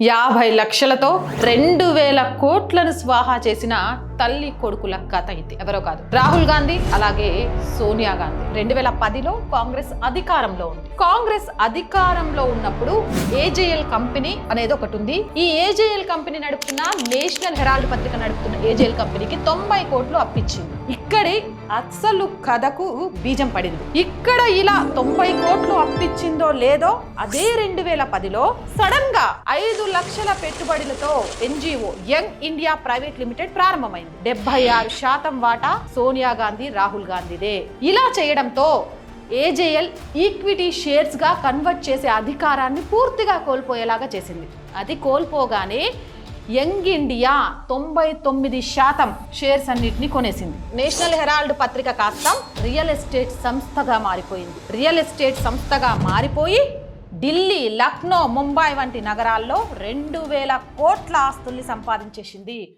యాభై లక్షలతో రెండు వేల కోట్లను స్వాహా చేసిన తల్లి కొడుకుల కథ ఇది. ఎవరో కాదు. రాహుల్ గాంధీ అలాగే సోనియా గాంధీ. రెండు వేల పదిలో కాంగ్రెస్ అధికారంలో ఉంది. కాంగ్రెస్ అధికారంలో ఉన్నప్పుడు ఏజేఎల్ కంపెనీ అనేది ఒకటి ఉంది. ఈ ఏజేఎల్ కంపెనీ నడుపుతున్న నేషనల్ హెరాల్డ్ పత్రిక నడుపుతున్న ఏజేఎల్ కంపెనీకి తొంభై కోట్లు అప్పించింది ఇక్కడే అసలు కథకు బీజం పడింది. ఇక్కడ ఇలా తొంభై కోట్లు ఇచ్చిందో లేదో అదే రెండు వేల పదిలో సడన్గా ఐదు లక్షల పెట్టుబడులతో NGO Young India private limited ప్రారంభమైంది. డెబ్బై ఆరు శాతం వాటా సోనియా గాంధీ రాహుల్ గాంధీదే. ఇలా చేయడంతో ఏజేఎల్ ఈక్విటీ షేర్స్గా కన్వర్ట్ చేసే అధికారాన్ని పూర్తిగా కోల్పోయేలాగా చేసింది. అది కోల్పోగానే యంగ్ ఇండియా తొంభై తొమ్మిది శాతం షేర్స్ అన్నిటిని కొనేసింది. నేషనల్ హెరాల్డ్ పత్రిక కాస్త రియల్ ఎస్టేట్ సంస్థగా మారిపోయింది. రియల్ ఎస్టేట్ సంస్థగా మారిపోయి ఢిల్లీ లక్నో ముంబై వంటి నగరాల్లో రెండు వేల కోట్ల ఆస్తుల్ని సంపాదించేసింది